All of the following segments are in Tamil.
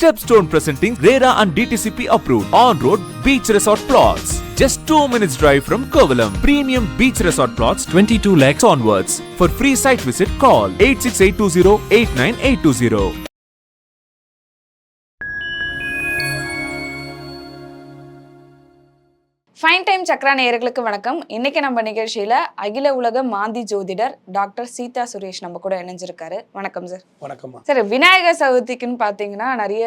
Stepstone presenting RERA and DTCP approved on-road beach resort plots. Just 2 minutes drive from Kovalam. Premium beach resort plots 22 lakhs onwards. For free site visit call 86820 89820. Fine time Chakra நேயர்களுக்கு வணக்கம். இன்னைக்கு நம்ம நிகழ்ச்சியில அகில உலக மாந்தி ஜோதிடர் டாக்டர் சீதா சுரேஷ் நம்ம கூட இணைஞ்சிருக்காரு. வணக்கம் சார். வணக்கம்மா. சார் விநாயகர் சதுர்த்திக்குன்னு பார்த்தீங்கன்னா நிறைய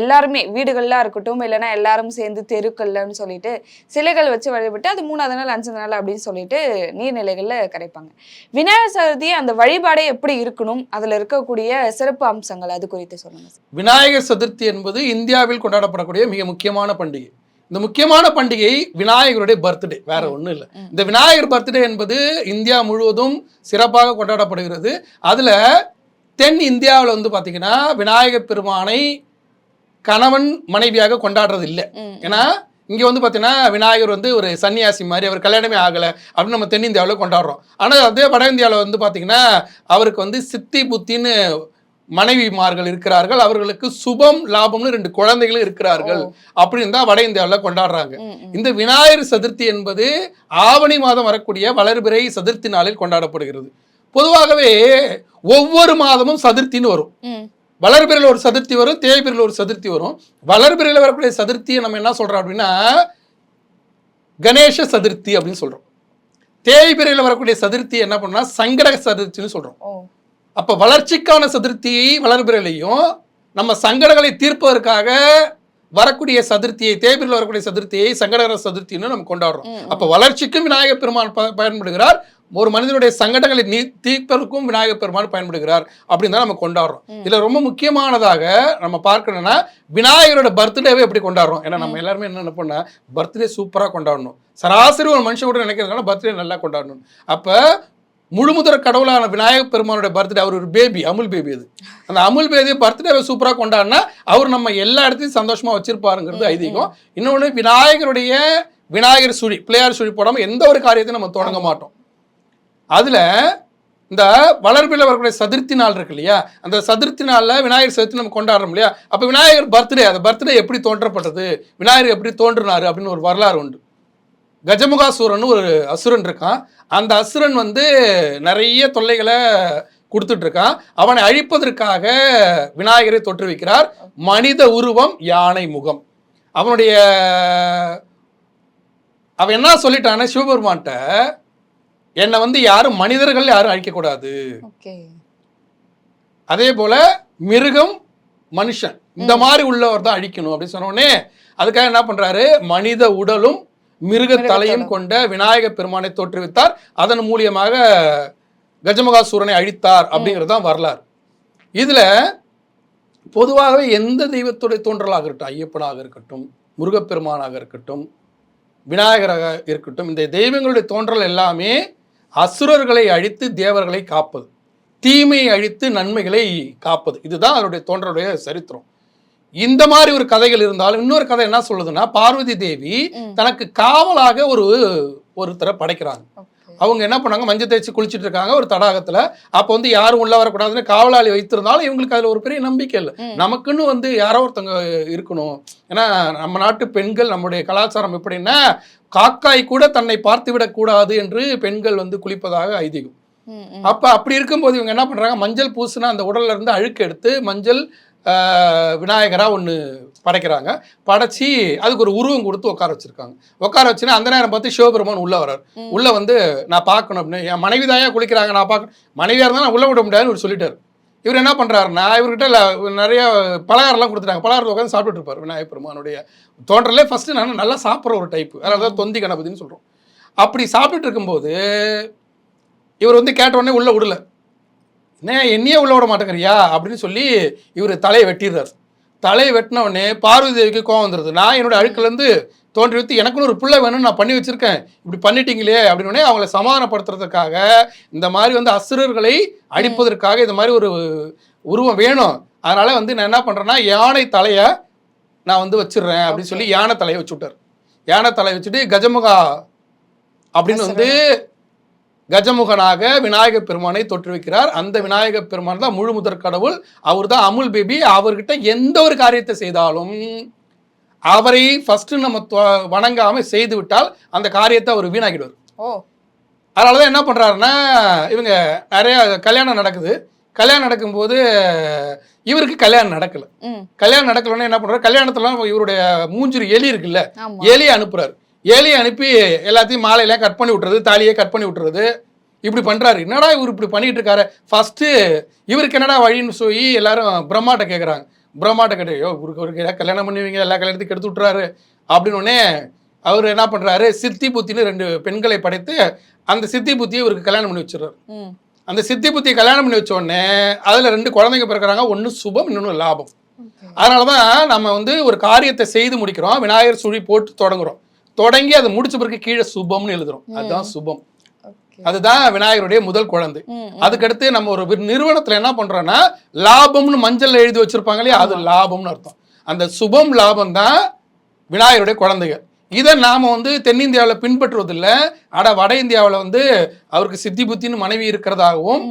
எல்லாருமே வீடுகள்லாம் இருக்கட்டும் இல்லைன்னா எல்லாரும் சேர்ந்து தெருக்கள்லன்னு சொல்லிட்டு சிலைகள் வச்சு வழிபட்டு அது மூணாவது நாள் அஞ்சாவது நாள் அப்படின்னு சொல்லிட்டு நீர்நிலைகளில் கரைப்பாங்க. விநாயகர் சதுர்த்தி அந்த வழிபாடே எப்படி இருக்கணும்? அதில் இருக்கக்கூடிய சிறப்பு அம்சங்கள் அது குறித்து சொல்லுங்க சார். விநாயகர் சதுர்த்தி என்பது இந்தியாவில் கொண்டாடப்படக்கூடிய மிக முக்கியமான பண்டிகை. இந்த முக்கியமான பண்டிகை விநாயகருடைய பர்த்டே வேற ஒன்றும் இல்லை. இந்த விநாயகர் பர்த்டே என்பது இந்தியா முழுவதும் சிறப்பாக கொண்டாடப்படுகிறது. அதில் தென் இந்தியாவில் வந்து பார்த்தீங்கன்னா விநாயகர் பெருமானை கணவன் மனைவியாக கொண்டாடுறது இல்லை. ஏன்னா இங்கே வந்து பார்த்தீங்கன்னா விநாயகர் வந்து ஒரு சன்னியாசி மாதிரி அவர் கல்யாணமே ஆகலை அப்படின்னு நம்ம தென்னிந்தியாவில் கொண்டாடுறோம். ஆனால் அதே வட இந்தியாவில் வந்து பார்த்தீங்கன்னா அவருக்கு வந்து சித்தி புத்தின்னு மனைவிமார்கள் இருக்கிறார்கள் அவர்களுக்கு சுபம் லாபம்னு ரெண்டு குழந்தைகளும் இருக்கிறார்கள். அப்படின்னு தான் வட இந்தியாவில் கொண்டாடுறாங்க. இந்த விநாயகர் சதுர்த்தி என்பது ஆவணி மாதம் வரக்கூடிய வளர்பிறை சதுர்த்தி நாளில் கொண்டாடப்படுகிறது. பொதுவாகவே ஒவ்வொரு மாதமும் சதுர்த்தின்னு வரும். வளர்பிறையில் ஒரு சதுர்த்தி வரும் தேய்பிறையில் ஒரு சதுர்த்தி வரும். வளர்பிறையில் வரக்கூடிய சதுர்த்தியை நம்ம என்ன சொல்றோம் அப்படின்னா கணேச சதுர்த்தி அப்படின்னு சொல்றோம். தேய்பிறையில் வரக்கூடிய சதுர்த்தி என்ன பண்ணா சங்கடக சதுர்த்தின்னு சொல்றோம். அப்ப வளர்ச்சிக்கான சதுர்த்தியை வளர்பிறையிலையும் நம்ம சங்கடங்களை தீர்ப்பதற்காக வரக்கூடிய சதுர்த்தியை தேய்பிரில் வரக்கூடிய சதுர்த்தியை சங்கடகர சதுர்த்தின்னு நம்ம கொண்டாடுறோம். அப்ப வளர்ச்சிக்கும் விநாயகர் பெருமான் பயன்படுகிறார். ஒரு மனிதனுடைய சங்கடங்களை நீ தீர்ப்பதற்கும் விநாயகர் பெருமான் பயன்படுகிறார் அப்படின்னு தான் நம்ம கொண்டாடுறோம். இதுல ரொம்ப முக்கியமானதாக நம்ம பார்க்கணும்னா விநாயகரோட பர்த்டேவை எப்படி கொண்டாடுறோம்? ஏன்னா நம்ம எல்லாருமே என்ன நினைப்போம்னா பர்த்டே சூப்பரா கொண்டாடணும். சராசரி ஒரு மனுஷன் கூட நினைக்கிறதுனால பர்த்டே நல்லா கொண்டாடணும். அப்ப முழுமுதற் கடவுளான விநாயகர் பெருமானுடைய பர்த்டே அவர் ஒரு பேபி அமுல் பேபி அது. அந்த அமுல் பேபி பர்த்டேவை சூப்பராக கொண்டாடினா அவர் நம்ம எல்லா இடத்தையும் சந்தோஷமா வச்சிருப்பாருங்கிறது ஐதீகம். இன்னொன்று விநாயகருடைய விநாயகர் சுழி பிள்ளையார் சுழி போடாமல் எந்த ஒரு காரியத்தையும் நம்ம தொடங்க மாட்டோம். அதுல இந்த வளர்பில் வரக்கூடிய சதுர்த்தி நாள் இருக்கு இல்லையா? அந்த சதுர்த்தி நாளில் விநாயகர் சதுர்த்தி நம்ம கொண்டாடுறோம் இல்லையா? அப்போ விநாயகர் பர்த்டே அந்த பர்த்டே எப்படி தோன்றப்பட்டது? விநாயகர் எப்படி தோன்றினாரு அப்படின்னு ஒரு வரலாறு உண்டு. கஜமுகாசூரன் ஒரு அசுரன் இருக்கான். அந்த அசுரன் வந்து நிறைய தொல்லைகளை கொடுத்துட்டு இருக்கான் அவனை அழிப்பதற்காக விநாயகரை தோற்றுவிக்கிறார். மனித உருவம் யானை முகம். அவனுடைய அவன் என்ன சொல்லிட்டான்னா சிவபெருமான்ட்ட என்னை வந்து யாரும் மனிதர்கள் யாரும் அழிக்கக்கூடாது. அதே போல மிருகம் மனுஷன். இந்த மாதிரி உள்ளவர் தான் அழிக்கணும் அப்படின்னு சொன்ன உடனே அதுக்காக என்ன பண்றாரு? மனித உடலும் மிருக தலையும் கொண்ட விநாயகர் பெருமானை தோற்றுவித்தார். அதன் மூலியமாக கஜமகாசூரனை அழித்தார் அப்படிங்கிறது தான் வரலாறு. இதுல பொதுவாகவே எந்த தெய்வத்துடைய தோன்றலாக இருக்கட்டும் ஐயப்பனாக இருக்கட்டும் முருகப்பெருமானாக இருக்கட்டும் விநாயகராக இருக்கட்டும் இந்த தெய்வங்களுடைய தோன்றல் எல்லாமே அசுரர்களை அழித்து தேவர்களை காப்பது தீமையை அழித்து நன்மைகளை காப்பது. இதுதான் அவருடைய தோன்றலுடைய சரித்திரம். இந்த மாதிரி ஒரு கதைகள் இருந்தாலும் இன்னொரு கதை என்ன சொல்லுதுன்னா பார்வதி தேவி. தனக்கு காவலாக ஒரு ஒருத்தரை படைக்கிறாங்க அவங்க என்ன பண்ணாங்க மஞ்சள் தேய்ச்சி குளிச்சிட்டு இருக்காங்க ஒரு தடாகத்துல அப்போ வந்து யாரும் உள்ள வரக்கூடாதுன்னு காவலாளி வைத்திருந்தாலும் இவங்களுக்கு அதுல ஒரு பெரிய நம்பிக்கை இல்லை. நமக்குன்னு வந்து யாரோ ஒருத்தங்க இருக்கணும் ஏன்னா நம்ம நாட்டு பெண்கள் நம்முடைய கலாச்சாரம் எப்படின்னா காக்காய் கூட தன்னை பார்த்து விடக்கூடாது என்று பெண்கள் வந்து குளிப்பதாக ஐதீகம். அப்ப அப்படி இருக்கும்போது இவங்க என்ன பண்றாங்க மஞ்சள் பூசுனா அந்த உடல்ல இருந்து அழுக்கு எடுத்து மஞ்சள் ஆஹ், விநாயகரா ஒன்று படைக்கிறாங்க. படைச்சி அதுக்கு ஒரு உருவம் கொடுத்து உட்கார வச்சிருக்காங்க. உட்கார வச்சுன்னா அந்த நேரம் பார்த்து சிவபெருமான் உள்ள வர்றார். உள்ள வந்து நான் பார்க்கணும் அப்படின்னு என் மனைவி தாயா குளிக்கிறாங்க நான் பார்க்க மனைவியா இருந்தால் நான் உள்ள விட முடியாதுன்னு இவர் சொல்லிட்டாரு. இவர் என்ன பண்றாருன்னா இவர்கிட்ட ல- நிறைய பலகாரம்லாம் கொடுத்துட்டாங்க. பலகாரத்தை உட்காந்து சாப்பிட்டுட்டு இருப்பார் விநாயகர் பெருமானுடைய தோன்றலே ஃபர்ஸ்ட் நான் நல்லா சாப்பிட்ற ஒரு டைப் அதாவது தொந்தி கணபதினு சொல்றோம். அப்படி சாப்பிட்டுட்டு இருக்கும்போது இவர் வந்து கேட்ட உடனே உள்ள விடல. என்ன என்னையே உள்ள விட மாட்டேங்கிறியா? அப்படின்னு சொல்லி இவர் தலையை வெட்டிடுறாரு. தலையை வெட்டின உடனே பார்வதி தேவிக்கு கோவம் வந்துடுது நான் என்னோட அழுக்குலேருந்து தோன்றி வைத்து எனக்குன்னு ஒரு பிள்ளை வேணும்னு நான் பண்ணி வச்சிருக்கேன். இப்படி பண்ணிட்டீங்களே அப்படின்னு அவங்கள சமாதானப்படுத்துறதுக்காக இந்த மாதிரி வந்து அசுரர்களை அழிப்பதற்காக இந்த மாதிரி ஒரு உருவம் வேணும். அதனால வந்து நான் என்ன பண்றேன்னா யானை தலையை நான் வந்து வச்சிடுறேன் அப்படின்னு சொல்லி யானை தலையை வச்சு விட்டார். யானை தலையை வச்சுட்டு கஜமுகா அப்படின்னு வந்து கஜமுகனாக விநாயகப் பெருமானை தோற்றுவிக்கிறார். அந்த விநாயகப் பெருமான் தான் முழு முதற் கடவுள். அவர் தான் அமுல் பேபி. அவர்கிட்ட எந்த ஒரு காரியத்தை செய்தாலும் அவரை ஃபர்ஸ்ட் நம்ம தொ- வணங்காம செய்து விட்டால் அந்த காரியத்தை அவர் வீணாக்கிடுவார். ஓ. அதனால தான் என்ன பண்ணுறாருன்னா இவங்க நிறைய கல்யாணம் நடக்குது. கல்யாணம் நடக்கும்போது இவருக்கு கல்யாணம் நடக்கல. கல்யாணம் நடக்கலன்னா என்ன பண்றாரு? கல்யாணத்துல இவருடைய மூஞ்சிரி எலி இருக்குல்ல. எலியை அனுப்புறாரு. எலியை அனுப்பி எல்லாத்தையும் மாலையெல்லாம் கட் பண்ணி விட்டுறது தாலியை கட் பண்ணி விட்டுறது. இப்படி பண்றாரு. என்னடா இவர் இப்படி பண்ணிட்டு இருக்காரு? ஃபர்ஸ்ட் இவருக்கு என்னடா வழின்னு சொல்லி எல்லாரும் பிரம்மாட்ட கேட்குறாங்க பிரம்மாட்ட கேட்டு ஐயோ இவருக்கு ஒரு ஏதாவது கல்யாணம் பண்ணுவீங்க? எல்லா கல்யாணத்துக்கும் எடுத்து விட்டுறாரு. அப்படின்னு உடனே அவர் என்ன பண்றாரு? சித்தி புத்தின்னு ரெண்டு பெண்களை படைத்து அந்த சித்தி புத்தியை இவருக்கு கல்யாணம் பண்ணி வச்சிடுறாரு. அந்த சித்தி புத்தியை கல்யாணம் பண்ணி வச்ச உடனே அதுல ரெண்டு குழந்தைங்க பிறக்கிறாங்க. ஒன்று சுபம் இன்னொன்று லாபம். அதனால தான் நம்ம வந்து ஒரு காரியத்தை செய்து முடிக்கிறோம். விநாயகர் சுழி போட்டு தொடங்குறோம். தொடங்கி அதை முடிச்ச பிறகு கீழே சுபம்னு எழுதுறோம். அதுதான் சுபம். அதுதான் விநாயகருடைய முதல் குழந்தை. அதுக்கடுத்து நம்ம ஒரு நிறுவனத்துல என்ன பண்றோம்னா லாபம்னு மஞ்சள்ல எழுதி வச்சிருப்பாங்க இல்லையா? அது லாபம்னு அர்த்தம். அந்த சுபம் லாபம் தான் விநாயகருடைய குழந்தைகள். இதை நாம வந்து தென்னிந்தியாவில் பின்பற்றுவதில்லை. ஆனா வட இந்தியாவில் வந்து அவருக்கு சித்தி புத்தின்னு மனைவி இருக்கிறதாகவும்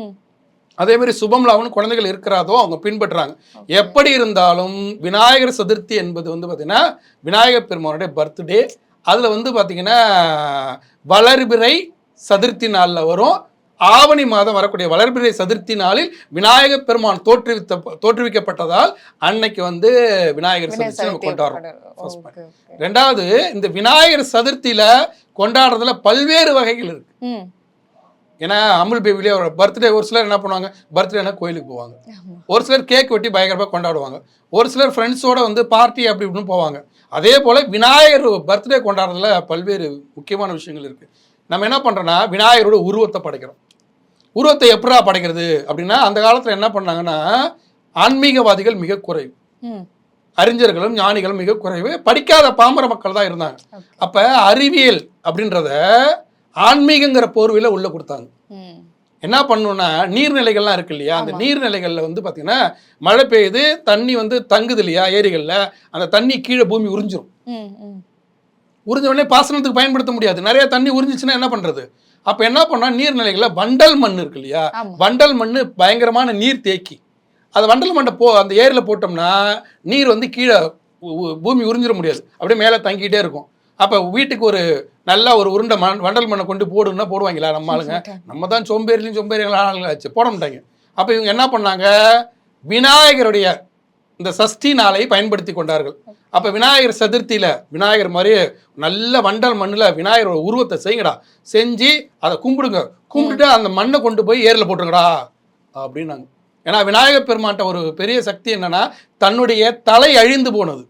அதே மாதிரி சுபம் லாபம்னு குழந்தைகள் இருக்கிறாதோ அவங்க பின்பற்றுறாங்க எப்படி இருந்தாலும் விநாயகர் சதுர்த்தி என்பது வந்து பார்த்தீங்கன்னா விநாயகர் பெருமானுடைய பர்த்டே அதில் வந்து பார்த்தீங்கன்னா வளர்பிறை சதுர்த்தி நாளில் வரும். ஆவணி மாதம் வரக்கூடிய வளர்பிறை சதுர்த்தி நாளில் விநாயகர் பெருமான் தோற்றுவித்த தோற்றுவிக்கப்பட்டதால் அன்னைக்கு வந்து விநாயகர் சதுர்த்தி நம்ம கொண்டாடுறோம். ரெண்டாவது இந்த விநாயகர் சதுர்த்தியில கொண்டாடுறதுல பல்வேறு வகைகள் இருக்கு. ஏன்னா அமுல் பேபிலே ஒரு பர்த்டே ஒரு சிலர் என்ன பண்ணுவாங்க? பர்த்டேனா கோயிலுக்கு போவாங்க. ஒரு சிலர் கேக் வெட்டி பயங்கரமாக கொண்டாடுவாங்க. ஒரு சிலர் ஃப்ரெண்ட்ஸோட வந்து பார்ட்டி அப்படி இப்படின்னு போவாங்க. அதே போல் விநாயகர் பர்த்டே கொண்டாடுறதுல பல்வேறு முக்கியமான விஷயங்கள் இருக்குது நம்ம என்ன பண்ணுறோன்னா விநாயகரோட உருவத்தை படைக்கிறோம். உருவத்தை எப்படா படைக்கிறது அப்படின்னா அந்த காலத்தில் என்ன பண்ணாங்கன்னா ஆன்மீகவாதிகள் மிக குறைவு. அறிஞர்களும் ஞானிகளும் மிக குறைவு. படிக்காத பாமர மக்கள் தான் இருந்தாங்க. அப்போ அறிவியல் அப்படின்றத ஆன்மீகங்கிற போர்வையில் உள்ள கொடுத்தாங்க. என்ன பண்ணணும்னா நீர்நிலைகள்லாம் இருக்கு இல்லையா? அந்த. நீர்நிலைகளில் வந்து பார்த்தீங்கன்னா மழை பெய்யுது தண்ணி வந்து தங்குது இல்லையா ஏரிகளில்? அந்த தண்ணி கீழே பூமி உறிஞ்சிரும். உறிஞ்ச உடனே பாசனத்துக்கு பயன்படுத்த முடியாது. நிறைய தண்ணி உறிஞ்சிச்சுன்னா என்ன பண்ணுறது அப்போ என்ன பண்ணா நீர்நிலைகளில் வண்டல் மண் இருக்கு இல்லையா? வண்டல் மண் பயங்கரமான நீர் தேக்கி. அது வண்டல் மண்ணை போ அந்த ஏரியில் போட்டோம்னா நீர் வந்து கீழே பூமி உறிஞ்சிட முடியாது. அப்படியே மேலே தங்கிட்டே இருக்கும். அப்போ வீட்டுக்கு ஒரு நல்ல ஒரு உருண்டை மண் வண்டல் மண்ணை கொண்டு போடுன்னா போடுவாங்களா நம்ம ஆளுங்க? நம்ம தான் சோம்பேறிலையும் சோம்பேறிகள் ஆளுங்களாச்சு போட மாட்டாங்க அப்போ இவங்க என்ன பண்ணாங்க? விநாயகருடைய இந்த சஷ்டி நாளை பயன்படுத்தி கொண்டார்கள். அப்போ விநாயகர் சதுர்த்தியில் விநாயகர் மாதிரி நல்ல வண்டல் மண்ணில் விநாயகரோட உருவத்தை செய்யுங்கடா. செஞ்சு அதை கும்பிடுங்க. கும்பிட்டுட்டு அந்த மண்ணை கொண்டு போய் ஏரில் போட்டுருங்கடா அப்படின்னாங்க. ஏன்னா விநாயகர் பெருமான்ட்ட ஒரு பெரிய சக்தி என்னன்னா தன்னுடைய தலை அழிந்து போனது.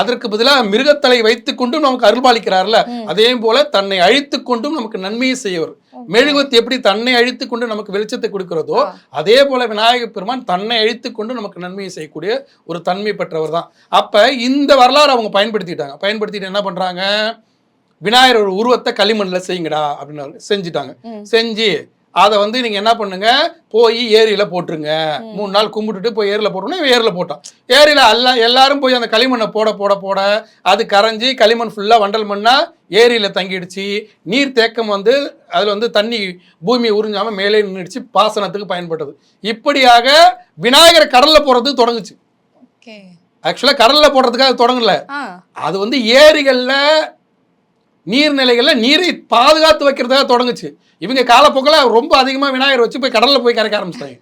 அதற்கு பதிலாக மிருகத்தலை வைத்துக் கொண்டும் நமக்கு அருள்பாலிக்கிறார்ல. அதே போல தன்னை அழித்துக் கொண்டும் நமக்கு நன்மையை செய்யவர் மெழுகுவத்தி எப்படி தன்னை அழித்துக் கொண்டு நமக்கு வெளிச்சத்தை கொடுக்கிறதோ. அதே போல விநாயகர் பெருமான் தன்னை அழித்துக் கொண்டு நமக்கு நன்மையை செய்யக்கூடிய ஒரு தன்மை பெற்றவர் தான். அப்ப இந்த வரலாறு அவங்க பயன்படுத்திட்டாங்க. பயன்படுத்திட்டு என்ன பண்றாங்க? விநாயகர் ஒரு உருவத்தை களிமண்ணில் செய்யுங்கடா அப்படின்னு செஞ்சுட்டாங்க. செஞ்சு அதை வந்து நீங்க என்ன பண்ணுங்க? போய் ஏரியில போட்டுருங்க. மூணு நாள் கும்பிட்டுட்டு போய் ஏரியில போட்டோம்னா ஏரியில போட்டோம் ஏரியில எல்லாம் எல்லாரும் போய் அந்த களிமண்ணை போட போட போட அது கரைஞ்சி களிமண் ஃபுல்லா வண்டல் மண்ணா ஏரியில தங்கிடுச்சு. நீர் தேக்கம் வந்து அதுல வந்து தண்ணி பூமியை உறிஞ்சாம மேலே நின்றுச்சு பாசனத்துக்கு பயன்பட்டது. இப்படியாக விநாயகர் கடல்ல போறது தொடங்குச்சு. ஓகே. ஆக்சுவலா கடல்ல போடுறதுக்காக தொடங்கல. ஆ. அது வந்து ஏரிகள்ல நீர்நிலைகள்ல நீரை பாதுகாத்து வைக்கிறதுக்காக தொடங்குச்சு. இவங்க காலப்போக்கில் ரொம்ப அதிகமா விநாயகர் வச்சு போய் கடல்ல போய் கரைக்க ஆரம்பிச்சிட்டாங்க.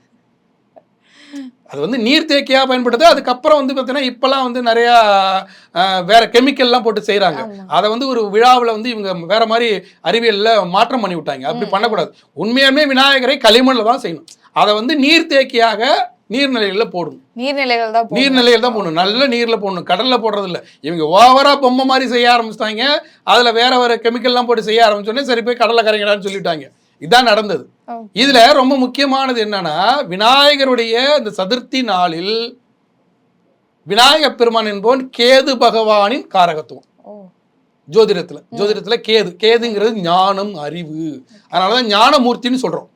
அது வந்து நீர் தேக்கியாக பயன்படுது. அதுக்கப்புறம் வந்து பார்த்தீங்கன்னா இப்போலாம் வந்து நிறையா வேற கெமிக்கல்லாம் போட்டு செய்கிறாங்க. அதை வந்து ஒரு விழாவில் வந்து இவங்க வேற மாதிரி அறிவியலில் மாற்றம் பண்ணி விட்டாங்க. அப்படி பண்ணக்கூடாது. உண்மையாலுமே விநாயகரை களிமண்ணில் தான் செய்யணும். அதை வந்து நீர் தேக்கியாக நீர்நிலைகளில் போடணும். நீர்நிலைகள் தான். நீர்நிலையில் தான் போடணும். நல்ல நீர்ல போடணும். கடல்ல போடுறது இல்ல இவங்க ஓவரா பொம்மை மாதிரி செய்ய ஆரம்பிச்சிட்டாங்க. அதுல வேற வேற கெமிக்கல்லாம் போட்டு செய்ய ஆரம்பிச்சோடனே சரி போய் கடல்ல கரைங்கடான்னு சொல்லிட்டாங்க. இதான் நடந்தது. இதுல ரொம்ப முக்கியமானது என்னன்னா விநாயகருடைய இந்த சதுர்த்தி நாளில் விநாயகப் பெருமான் என்பவன் கேது பகவானின் காரகத்துவம். ஜோதிடத்துல. ஜோதிடத்துல கேது. கேதுங்கிறது ஞானம் அறிவு. அதனாலதான் ஞானமூர்த்தின்னு சொல்றோம்.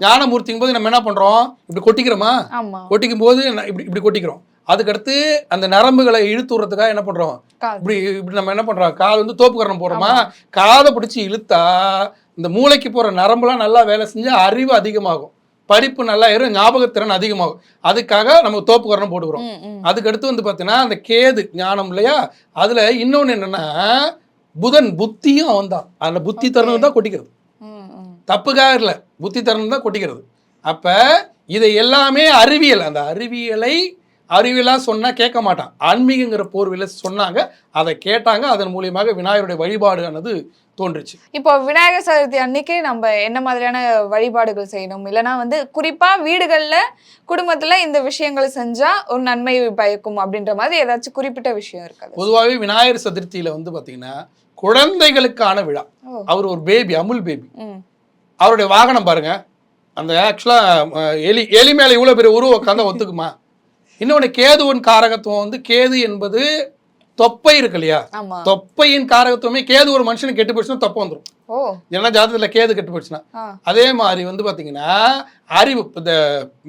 ஞானமூர்த்திங்கும் போது நம்ம என்ன பண்றோம்? இப்படி கொட்டிக்கிறோமா? கொட்டிக்கும் போது இப்படி இப்படி கொட்டிக்கிறோம். அதுக்கடுத்து அந்த நரம்புகளை இழுத்து விடுறதுக்காக என்ன பண்றோம். இப்படி இப்படி நம்ம என்ன பண்றோம்? கால் வந்து தோப்புக்கரணம் போடுறோமா? காதை பிடிச்சி இழுத்தா இந்த மூளைக்கு போகிற நரம்புலாம் நல்லா வேலை செஞ்சு அறிவு அதிகமாகும். படிப்பு நல்லா ஏறும் ஞாபகத்திறன் அதிகமாகும். அதுக்காக நம்ம தோப்புக்கரணம் போட்டுக்கிறோம். ம், ம். அதுக்கு அடுத்து வந்து பார்த்தீங்கன்னா அந்த கேது ஞானம் இல்லையா? அதில் இன்னொன்று என்னன்னா புதன் புத்தியும் அவன் தான் அதில் புத்தி தருணம் தான் கொட்டிக்கிறது. தப்புக்காக இல்லை. புத்தி தருணம் தான் கொட்டிக்கிறது. அப்போ இதை எல்லாமே அறிவியல். அந்த அறிவியலை அறிவியலாக சொன்னால் கேட்க மாட்டான். ஆன்மீகங்கிற போர்வையில் சொன்னாங்க. அதை கேட்டாங்க. அதன் மூலியமாக விநாயகருடைய வழிபாடுயானது தோன்றுச்சு. இப்போ விநாயகர் சதுர்த்தி அன்னைக்கு நம்ம என்ன மாதிரியான வழிபாடுகள் செய்யணும்? இல்லைன்னா வந்து குறிப்பா வீடுகள்ல குடும்பத்துல இந்த விஷயங்கள் செஞ்சா ஒரு நன்மை பயக்கும் அப்படின்ற மாதிரி ஏதாச்சும் குறிப்பிட்ட விஷயம் இருக்காது. பொதுவாகவே விநாயகர் சதுர்த்தியில் வந்து பார்த்தீங்கன்னா குழந்தைகளுக்கான விழா. அவர் ஒரு பேபி அமுல் பேபி அவருடைய வாகனம் பாருங்க. அந்த ஆக்சுவலாக எலி எலி மேலே இவ்வளோ பெரிய உருவம் உட்காந்தா ஒத்துக்குமா? இன்னொன்று கேதுவன் காரகத்துவம் வந்து கேது என்பது தொப்பை இருக்கு இல்லையா? தொப்பையின் காரகத்துவமே கேது ஒரு மனுஷனுக்கு கெட்டு போயிடுச்சுன்னா தொப்பை வந்துடும் ஓ. ஏன்னா ஜாதகத்தில் கேது கெட்டு போயிடுச்சுன்னா. அதே மாதிரி வந்து பார்த்தீங்கன்னா அறிவு இந்த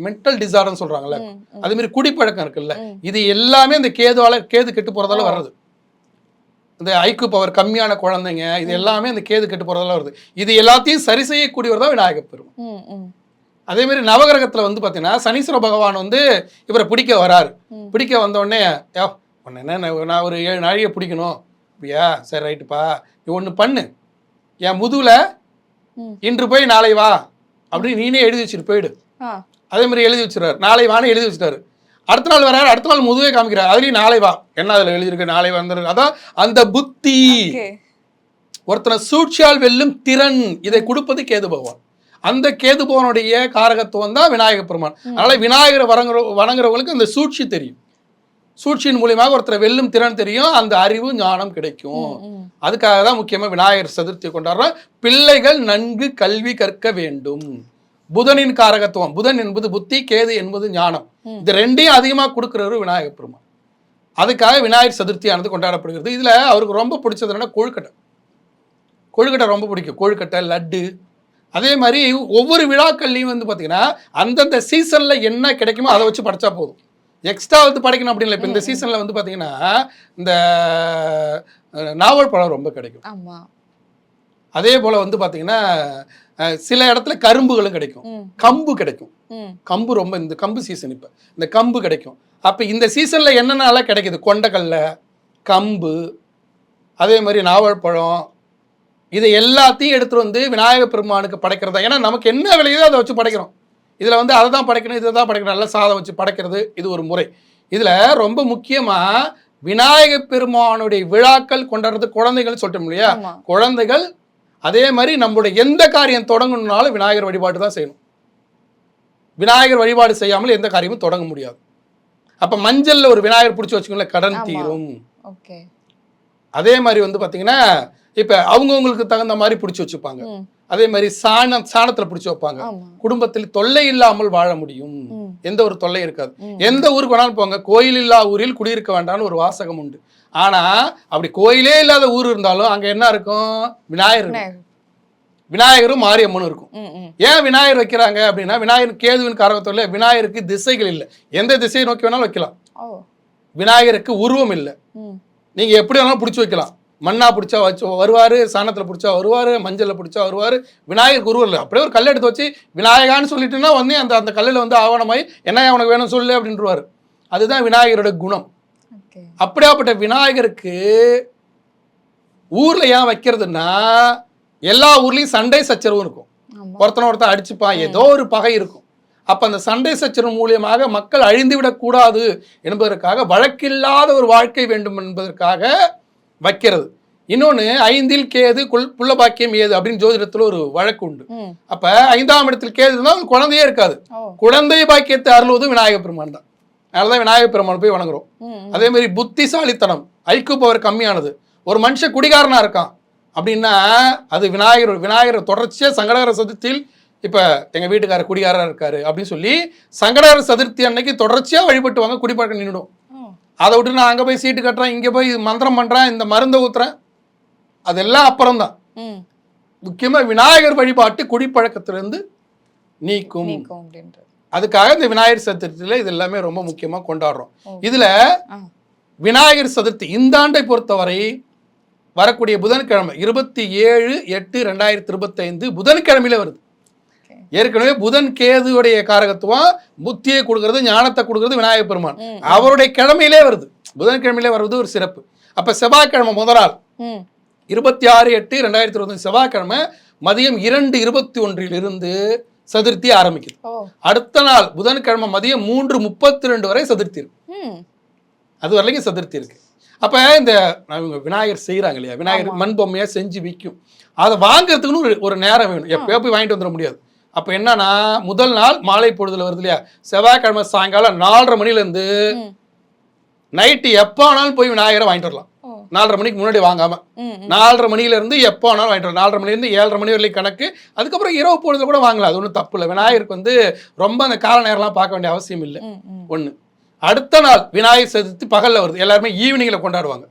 மென்டல் டிசார்டர்னு சொல்கிறாங்கல்ல. அதே மாதிரி குடிப்பழக்கம் இருக்குல்ல. இது எல்லாமே இந்த கேதுவால கேது கெட்டு போகிறதால வர்றது. இந்த ஐக்கு பவர் கம்மியான குழந்தைங்க இது எல்லாமே இந்த கேது கெட்டு போகிறதால வருது. இது எல்லாத்தையும் சரி செய்யக்கூடியவர் தான் விநாயகர் பெருமான். அதே மாதிரி நவகிரகத்தில் வந்து பார்த்தீங்கன்னா சனீஸ்வர பகவான் வந்து இவரை பிடிக்க வராரு. பிடிக்க வந்த உடனே யோ உன்னை என்ன நான் ஒரு ஏழு நாழிகை பிடிக்கணும். அப்படியா? சரி ரைட்டுப்பா நீ ஒன்று பண்ணு. என் முதுகில் ம். இன்று போய் நாளை வா. அப்படின்னு நீனே எழுதி வச்சுட்டு போயிடு. அதே மாதிரி எழுதி வச்சுறாரு நாளை வான்னு எழுதி வச்சுட்டாரு. அடுத்த நாள் வராரு அடுத்த நாள் முதுகே காமிக்கிறார். அதுலேயும் நாளை வா. என்ன அதில் எழுதியிருக்கு? நாளை வந்துருக்கு அதான் அந்த புத்தி. ஒருத்தனை சூழ்ச்சியால் வெல்லும் திறன். இதை கொடுப்பது கேது பகவான். அந்த கேது பகவானுடைய காரகத்துவம் தான் விநாயகர் பெருமான். அதனால விநாயகரை வணங்குற வணங்குறவங்களுக்கு அந்த சூழ்ச்சி தெரியும். சூழ்ச்சியின் மூலியமாக ஒருத்தரை வெல்லும் திறன் தெரியும். அந்த அறிவு ஞானம் கிடைக்கும். அதுக்காக தான் முக்கியமா விநாயகர் சதுர்த்தி கொண்டாடுறோம். பிள்ளைகள் நன்கு கல்வி கற்க வேண்டும். புதனின் காரகத்துவம். புதன் என்பது புத்தி கேது என்பது ஞானம். இது ரெண்டையும் அதிகமாக கொடுக்குறவர் விநாயகர் பெருமான். அதுக்காக விநாயகர் சதுர்த்தியானது கொண்டாடப்படுகிறது. இதுல அவருக்கு ரொம்ப பிடிச்சது என்னன்னா கொழுக்கட்டை. கொழுக்கட்டை ரொம்ப பிடிக்கும். கொழுக்கட்டை லட்டு. அதே மாதிரி ஒவ்வொரு விழாக்கள்லையும் வந்து பார்த்தீங்கன்னா அந்தந்த சீசனில் என்ன கிடைக்குமோ அதை வச்சு படைச்சா போதும். எக்ஸ்ட்ரா வந்து படைக்கணும் அப்படின்னு இப்போ இந்த சீசனில் வந்து பார்த்தீங்கன்னா இந்த நாவல் பழம் ரொம்ப கிடைக்கும். அதே போல் வந்து பார்த்தீங்கன்னா சில இடத்துல கரும்புகளும் கிடைக்கும். கம்பு கிடைக்கும். கம்பு ரொம்ப இந்த கம்பு சீசன் இப்போ. இந்த கம்பு கிடைக்கும். அப்போ இந்த சீசனில் என்னென்னலாம் கிடைக்குது? கொண்டக்கடலை கம்பு அதே மாதிரி நாவல்பழம் இதை எல்லாத்தையும் எடுத்துட்டு வந்து விநாயகர் பெருமானுக்கு படைக்கிறதா? ஏன்னா நமக்கு என்ன விளையுதோ அதை வச்சு படைக்கிறோம். இதில் வந்து அதை தான் படைக்கணும் இதை தான் படைக்கணும் நல்ல சாதம் வச்சு படைக்கிறது இது ஒரு முறை. இதில் ரொம்ப முக்கியமாக விநாயகர் பெருமானுடைய விழாக்கள் கொண்டாடுறது குழந்தைகள் சொல்லிட்டோம் இல்லையா? குழந்தைகள் அதே மாதிரி நம்மளுடைய எந்த காரியம் தொடங்கணும்னாலும் விநாயகர் வழிபாடு தான் செய்யணும். விநாயகர் வழிபாடு செய்யாமல் எந்த காரியமும் தொடங்க முடியாது. அப்ப மஞ்சள்ல ஒரு விநாயகர் பிடிச்சி வச்சுக்கோங்களேன் கடன். தீரும். அதே மாதிரி வந்து பாத்தீங்கன்னா இப்ப அவங்கவுங்களுக்கு தகுந்த மாதிரி பிடிச்சி வச்சுப்பாங்க. அதே மாதிரி சாணம் சாணத்துல பிடிச்சி வைப்பாங்க. குடும்பத்தில் தொல்லை இல்லாமல் வாழ முடியும். எந்த ஒரு தொல்லை இருக்காது. எந்த ஊருக்கு வேணாலும் போங்க. கோயில் இல்லா ஊரில் குடியிருக்க வேண்டாம்னு ஒரு வாசகம் உண்டு. ஆனா அப்படி கோயிலே இல்லாத ஊர் இருந்தாலும் அங்க என்ன இருக்கும்? விநாயகர். விநாயகரும் மாரியம்மனும் இருக்கும். ஏன் விநாயகர் வைக்கிறாங்க அப்படின்னா விநாயகர் கேதுவின் காரகத்தில் விநாயகருக்கு திசைகள் இல்லை. எந்த திசையை நோக்கி வேணாலும் வைக்கலாம். விநாயகருக்கு உருவம் இல்லை. ம். நீங்க எப்படி வேணாலும் பிடிச்சி வைக்கலாம். மண்ணா பிடிச்சா வச்சு வருவாரு சாணத்துல பிடிச்சா வருவாரு மஞ்சள்ல பிடிச்சா வருவாரு விநாயகருக்கு உருவம் இல்லை. அப்படியே ஒரு கல் எடுத்து வச்சு விநாயகான்னு சொல்லிட்டுன்னா வந்து அந்த அந்த கல்லில் வந்து ஆவணமாய் என்ன உனக்கு வேணும் சொல்லு அப்படின்றவாரு. அதுதான் விநாயகரோட குணம். அப்படியாப்பட்ட விநாயகருக்கு ஊர்ல ஏன் வைக்கிறதுன்னா எல்லா ஊர்லயும் சண்டை சச்சரவும் இருக்கும். ஒருத்தனை ஒருத்தன் அடிச்சுப்பான் ஏதோ ஒரு பகை இருக்கும். அப்ப அந்த சண்டை சச்சரவு மூலியமாக மக்கள் அழிந்து விடக்கூடாது என்பதற்காக வழக்கில்லாத ஒரு வாழ்க்கை வேண்டும் என்பதற்காக வைக்கிறது. இன்னொன்னு ஐந்தில் கேது குல் புள்ளபாக்கியம் ஏது அப்படின்னு ஜோதிடத்துல ஒரு வழக்கு உண்டு. அப்ப ஐந்தாம் இடத்தில் கேது இருந்தால் குழந்தையே இருக்காது. குழந்தை பாக்கியத்தை அருள்வது விநாயகர் பெருமான் தான். அதனாலதான் விநாயகர் பெருமான் போய் வணங்குறோம். அதே மாதிரி புத்திசாலித்தனம் ஐக்கிய பவர் கம்மியானது. ஒரு மனுஷன் குடிகாரனா இருக்கான் அப்படின்னா அது விநாயகர் விநாயகர் தொடர்ச்சியா சங்கடகர சதுர்த்தியில் இப்ப எங்க வீட்டுக்காரர் குடிகாரா இருக்காரு அப்படின்னு சொல்லி சங்கடகர சதுர்த்தி அன்னைக்கு தொடர்ச்சியா வழிபட்டு வாங்க குடிப்பழக்கம் நின்றுடும் அதை விட்டு நான் அங்க போய் சீட்டு கட்டுறேன் இங்க போய் மந்திரம் பண்றேன் இந்த மருந்தை ஊத்துறேன். அதெல்லாம் அப்புறம்தான். ம். முக்கியமா விநாயகர் வழிபாட்டு குடிப்பழக்கத்திலிருந்து நீக்கும். அப்படின்றது அதுக்காக இந்த விநாயகர் சதுர்த்தியில இது எல்லாமே ரொம்ப முக்கியமா கொண்டாடுறோம். இதுல விநாயகர் சதுர்த்தி இந்த ஆண்டை பொறுத்தவரை வரக்கூடிய புதன்கிழமை இருபத்தி ஏழு எட்டு ரெண்டாயிரத்தி இருபத்தைந்து புதன்கிழமையில வருது. ஏற்கனவே புதன் கேதுவுடைய காரகத்துவம் புத்தியை கொடுக்கறது ஞானத்தை கொடுக்கறது விநாயகப் பெருமான். அவருடைய கிழமையிலே வருது. புதன்கிழமையிலே வருவது ஒரு சிறப்பு. அப்ப செவ்வாய்க்கிழமை முதல் நாள். இருபத்தி ஆறு எட்டு ரெண்டாயிரத்தி இருபத்தஞ்சு செவ்வாய்க்கிழமை மதியம் இரண்டு இருபத்தி ஒன்றில் இருந்து சதுர்த்தி ஆரம்பிக்குது. அடுத்த நாள் புதன்கிழமை மதியம் மூன்று முப்பத்தி ரெண்டு வரை சதுர்த்தி இருக்கு. அது வரைக்கும் சதுர்த்தி இருக்கு. அப்ப இந்த இவங்க விநாயகர் செய்றாங்க இல்லையா? விநாயகர். மண் பொம்மையா செஞ்சு விற்கும் அதை வாங்குறதுக்குன்னு ஒரு ஒரு நேரம் வேணும். எப்பயோ போய் வாங்கிட்டு வந்துட முடியாது. அப்ப என்னன்னா முதல் நாள் மாலை பொழுதுல வருது இல்லையா? செவ்வாய்க்கிழமை சாயங்காலம் நாலரை மணில இருந்து ம். நைட்டு எப்போ வேணாலும் போய் விநாயகரை வாங்கிட்டு வரலாம். நாலரை மணிக்கு முன்னாடி வாங்காம. நாலரை மணில இருந்து எப்போ வேணாலும் வாங்கிட்டு வரலாம். நாலரை மணிலேருந்து ஏழரை மணி வரைக்கும் கணக்கு. அதுக்கப்புறம் இரவு பொழுதுல கூட வாங்கலாம். அது ஒன்றும் தப்பு இல்லை. விநாயகருக்கு வந்து ரொம்ப அந்த கால நேரம்லாம் பார்க்க வேண்டிய அவசியம் இல்லை. ஒன்று அடுத்த நாள் விநாயகர் சதுர்த்தி பகல்ல வருது. எல்லாருமே ஈவினிங்ல கொண்டாடுவாங்க.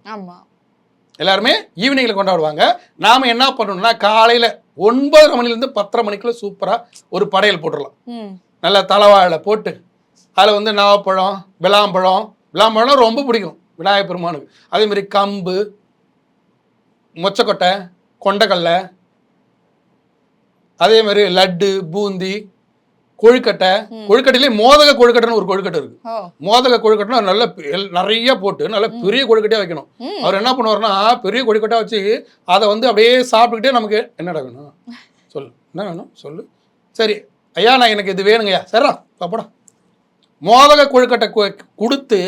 எல்லாருமே ஈவினிங்ல கொண்டாடுவாங்க. நாம என்ன பண்ணணும்னா காலையில ஒன்பதரை மணிலேருந்து பத்தரை மணிக்குள்ள சூப்பரா ஒரு படையல் போட்டுடலாம் நல்ல தலைவாழை போட்டு அதில் வந்து நாவப்பழம் விளாம்பழம் விளாம்பழம் ரொம்ப பிடிக்கும். விநாயகர் பெருமானுக்கு அதே மாதிரி கம்பு மொச்சக்கொட்டை கொண்டக்கடலை அதே மாதிரி லட்டு பூந்தி கொழுக்கட்டை. கொழுக்கட்டையிலே மோதக கொழுக்கட்டைன்னு ஒரு கொழுக்கட்டை இருக்கு. மோதக கொழுக்கட்டைனா நல்ல நிறைய போட்டு நல்ல பெரிய கொழுக்கட்டையா வைக்கணும். அவர் என்ன பண்ணுவாருன்னா பெரிய கொழுக்கட்டை வச்சு அதை வந்து அப்படியே சாப்பிட்டுக்கிட்டே நமக்கு என்னடா வேணும்? சொல்லு. என்ன வேணும்? சொல்லு. சரி. ஐயா நான் எனக்கு இது வேணுங்கய்யா. சரிடா சாப்பிடா மோதக கொழுக்கட்டை கொடுத்து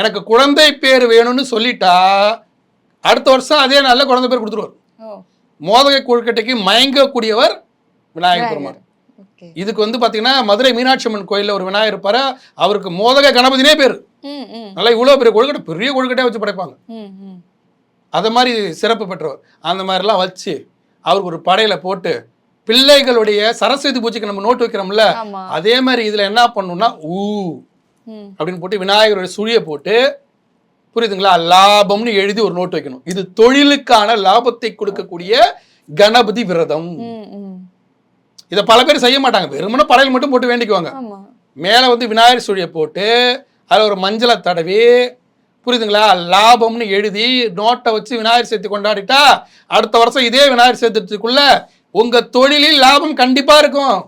எனக்கு குழந்தை பேர் வேணும்னு சொல்லிட்டா அடுத்த வருஷம் அதே நாளில் குழந்தை பேர் கொடுத்துருவார். மோதக கொழுக்கட்டைக்கு மயங்கக்கூடியவர் விநாயகர். பெருமான். இதுக்கு வந்து பார்த்தீங்கன்னா மதுரை மீனாட்சி அம்மன் கோயிலில் ஒரு விநாயகர் இருப்பாரு. அவருக்கு மோதக கணபதினே பேர். நல்லா இவ்வளோ பெரிய கொழுக்கட்டை பெரிய கொழுக்கட்டையாக வச்சு படைப்பாங்க. அது மாதிரி சிறப்பு பெற்றவர். அந்த மாதிரிலாம் வச்சு அவருக்கு ஒரு படையில போட்டு பிள்ளைகளுடைய சரஸ்வதி பூஜைக்கு நம்ம நோட்டு வைக்கிறோம்ல அதே மாதிரி இதுல என்ன பண்ணணும்னா ஊ. அப்படின்னு போட்டு விநாயகருடைய சுழியை போட்டு புரியுதுங்களா? லாபம்னு எழுதி ஒரு நோட்டு வைக்கணும். இது தொழிலுக்கான லாபத்தை கொடுக்கக்கூடிய கணபதி விரதம். இதை பல பேர் செய்ய மாட்டாங்க. வெறுமனே படையல் மட்டும் போட்டு வேண்டிக்குவாங்க. மேலே வந்து விநாயகர் சுழியை போட்டு அதில் ஒரு மஞ்சளை தடவி புரியுதுங்களா? லாபம்னு எழுதி நோட்டை வச்சு விநாயகர் சேர்த்து கொண்டாடிட்டா அடுத்த வருஷம் இதே விநாயகர் சேர்த்துக்குள்ள உங்க தொழிலில் லாபம் கண்டிப்பா இருக்கும்.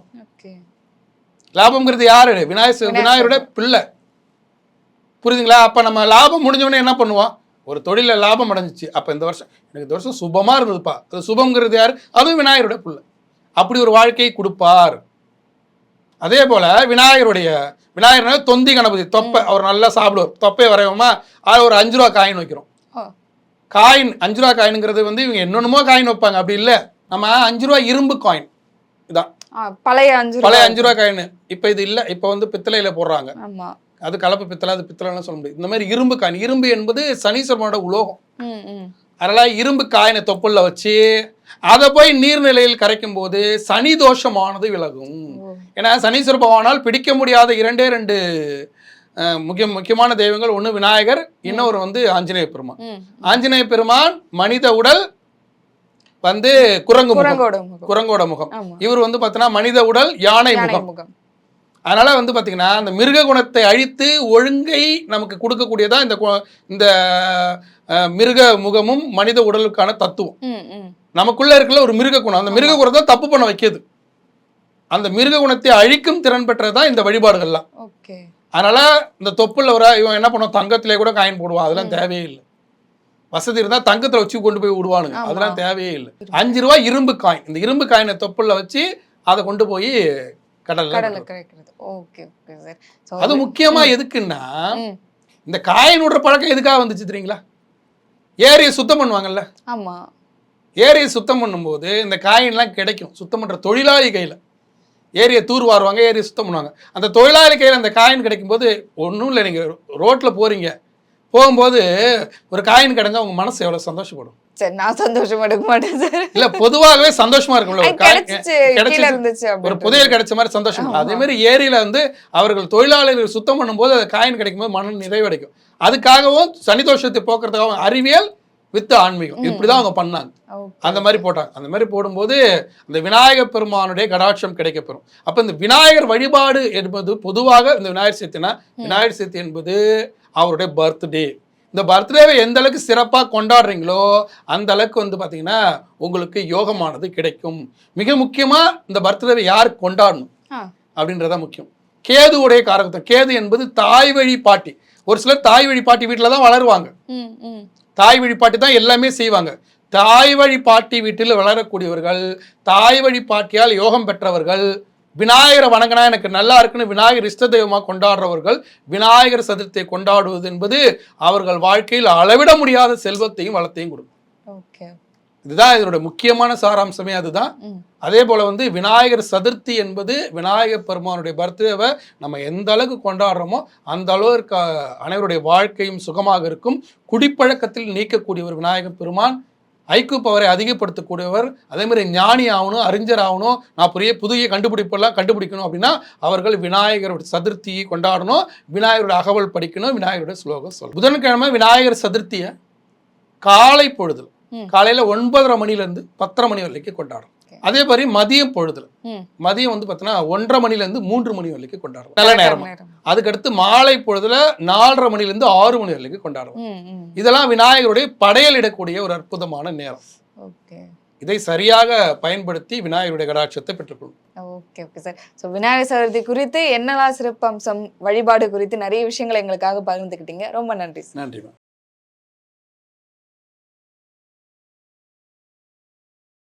லாபம்ங்கிறது யாரு? விநாயகர் விநாயகரோட பிள்ளை. புரியுதுங்களா? அப்ப நம்ம லாபம் முடிஞ்ச உடனே என்ன பண்ணுவோம்? ஒரு தொழில லாபம் அடைஞ்சிச்சு. அப்ப இந்த வருஷம் எனக்கு இந்த வருஷம் சுபமா இருந்ததுப்பா. அது சுபம்ங்கிறது யாரு? அதுவும் விநாயகரோட பிள்ளை. அப்படி ஒரு வாழ்க்கையை கொடுப்பார். அதே போல விநாயகருடைய விநாயகர் தொந்தி கணபதி தொப்பை. அவர் நல்லா சாப்பிடுவார். தொப்பை வரைவோமா? அதில் ஒரு அஞ்சு ரூபா காயின் வைக்கிறோம். காயின் அஞ்சு ரூபா காயினுங்கிறது வந்து இவங்க என்னென்னமோ காயின் வைப்பாங்க. அப்படி இல்லை. நம்ம அஞ்சு ரூபா இரும்பு காயின். இதான். பழைய அஞ்சு பழைய அஞ்சு ரூபா காயின் இப்போ இது இல்லை இப்போ வந்து பித்தளையில போடுறாங்க. ஆமா. அது கலப்பு பித்தளை அது பித்தளைன்னு சொல்ல முடியாது. இந்த மாதிரி இரும்பு காயின். இரும்பு என்பது சனீஸ்வரனோட உலோகம். அதனால இரும்பு காயினை தொப்புள்ள வச்சு அதை போய் நீர்நிலையில் கரைக்கும் போது சனி தோஷமானது விலகும். ஏன்னா சனீஸ்வர பகவானால் பிடிக்க முடியாத இரண்டே ரெண்டு முக்கிய முக்கியமான தெய்வங்கள். ஒன்று விநாயகர் இன்னொரு வந்து ஆஞ்சநேய பெருமான். ஆஞ்சநேய பெருமான் மனித உடல் வந்து குரங்கு முகம். குரங்கோட முகம். இவர் வந்து பார்த்தீங்கன்னா மனித உடல் யானை முகம். அதனால வந்து பார்த்தீங்கன்னா அந்த மிருக குணத்தை அழித்து ஒழுங்கை நமக்கு கொடுக்கக்கூடியதா இந்த இந்த மிருக முகமும் மனித உடலுக்கான தத்துவம். நமக்குள்ள இருக்கல ஒரு மிருக குணம். அந்த மிருக குணத்தை தப்பு பண்ண வைக்கிது. அந்த மிருக குணத்தை அழிக்கும் திறன் பெற்றதுதான் இந்த வழிபாடுகள்லாம். அதனால இந்த தொப்புல வர இவன் என்ன பண்ணுவான்? தங்கத்திலே கூட காயின் போடுவான். அதெல்லாம் தேவையே இல்லை. வசதி இருந்தா தங்கத்துல வச்சு கொண்டு போய் விடுவானுங்க. அதெல்லாம் தேவையே இல்லை. அஞ்சு ரூபாய் இரும்பு காயின். இந்த இரும்பு காயினை தொப்புல வச்சு அதை கொண்டு போய் கடல்ல அது முக்கியமா எதுக்குன்னா இந்த காயின் விடுற பழக்கம் எதுக்காக வந்துச்சு தெரியுங்களா? ஏரியை சுத்தம் பண்ணுவாங்கல்ல. ஆமா. ஏரியை சுத்தம் பண்ணும்போது இந்த காயின்லாம் கிடைக்கும். சுத்தம் பண்ற தொழிலாளி கையில. ஏரியை தூர் வாருவாங்க ஏரியை சுத்தம் பண்ணுவாங்க. அந்த தொழிலாளி கையில் அந்த காயின் கிடைக்கும்போது ஒன்றும் இல்லை நீங்கள் ரோட்டில் போகிறீங்க போகும்போது ஒரு காயின் கிடைச்சா உங்க மனசு எவ்வளோ சந்தோஷப்படும்? சரி நான் சந்தோஷம் எடுக்க மாட்டேன் சார். இல்லை பொதுவாகவே சந்தோஷமா இருக்கும்ல ஒரு புதையல் கிடைச்ச மாதிரி சந்தோஷம். அதே மாதிரி ஏரியில வந்து அவர்கள் தொழிலாளர்கள் சுத்தம் பண்ணும்போது அது காயின் கிடைக்கும்போது மன நிறைவடைக்கும். அதுக்காகவும் சனிதோஷத்தை போக்குறதுக்காகவும் அறிவியல் வித் ஆன்மீகம். இப்படிதான் அவங்க பண்ணாங்க. அந்த மாதிரி போட்டாங்க. அந்த மாதிரி போடும்போது அந்த விநாயகர் பெருமானுடைய கடாட்சம் கிடைக்கப்பெறும். அப்ப இந்த விநாயகர் வழிபாடு என்பது பொதுவாக இந்த விநாயகர் சதுர்த்தினா விநாயகர் சதுர்த்தி என்பது அவருடைய பர்த்டே இந்த பர்த்டேவை எந்த அளவுக்கு சிறப்பாக கொண்டாடுறீங்களோ அந்த அளவுக்கு வந்து பார்த்தீங்கன்னா உங்களுக்கு யோகமானது கிடைக்கும். மிக முக்கியமாக இந்த பர்த்டேவை யார் கொண்டாடணும். அப்படின்றதா முக்கியம். கேதுவுடைய காரகத்துவம் கேது என்பது தாய் வழி பாட்டி. ஒரு சிலர் தாய் வழி பாட்டி வீட்டில் தான் வளருவாங்க. தாய் வழி பாட்டி தான் எல்லாமே செய்வாங்க. தாய் வழி பாட்டி வீட்டில் வளரக்கூடியவர்கள் தாய் வழி பாட்டியால் யோகம் பெற்றவர்கள் விநாயகரை வணங்கினா எனக்கு நல்லா இருக்குன்னு விநாயகர் இஷ்ட தெய்வமாக கொண்டாடுறவர்கள் விநாயகர் சதுர்த்தியை கொண்டாடுவது என்பது அவர்கள் வாழ்க்கையில் அளவிட முடியாத செல்வத்தையும் வளத்தையும் கொடுக்கும். இதுதான் இதனுடைய முக்கியமான சாராம்சமே அதுதான். அதே போல வந்து விநாயகர் சதுர்த்தி என்பது விநாயகர் பெருமானுடைய பர்த்டேவை நம்ம எந்த அளவுக்கு கொண்டாடுறோமோ அந்த அளவுக்கு அனைவருடைய வாழ்க்கையும் சுகமாக இருக்கும். குடிப்பழக்கத்தில் நீக்கக்கூடியவர் விநாயகர் பெருமான் ஐக்கு பவரை அதிகப்படுத்தக்கூடியவர் அதே மாதிரி ஞானி ஆகணும் அறிஞர் ஆகணும் நான் புதிய புதிய கண்டுபிடிப்பெல்லாம் கண்டுபிடிக்கணும் அப்படின்னா அவர்கள் விநாயகரோட சதுர்த்தியை கொண்டாடணும் விநாயகரோட அகவல் படிக்கணும் விநாயகரோட ஸ்லோகம் சொல்லணும் புதன்கிழமை விநாயகர் சதுர்த்தியை காலை பொழுதுல. காலையில ஒன்பதரை மணிலேருந்து பத்தரை மணி வரைக்கும் கொண்டாடுறோம் Okay. அதே மாதிரி மதியம் பொழுதுல. மதியம் வந்து பார்த்தீங்கன்னா ஒன்றரை மணிலேருந்து மூன்று மணி வரைக்கும் கொண்டாடுறோம் நல்ல நேரம்? அதுக்கடுத்து மாலை பொழுதுல நாலரை மணிலேருந்து ஆறு மணி வரைக்கும் கொண்டாடுறோம் ம் ம். இதெல்லாம் விநாயகருடைய படையலிடக்கூடிய ஒரு அற்புதமான நேரம். ஓகே. இதை சரியாக பயன்படுத்தி விநாயகருடைய கடாட்சத்தை பெற்றுக்கொள்ளும் okay okay sir. So Vinayagar Chaturthi குறித்து என்னெல்லாம் சிறப்பம்சம் வழிபாடு குறித்து நிறைய விஷயங்களை எங்களுக்காக பகிர்ந்துக்கிட்டீங்க. ரொம்ப நன்றி நன்றி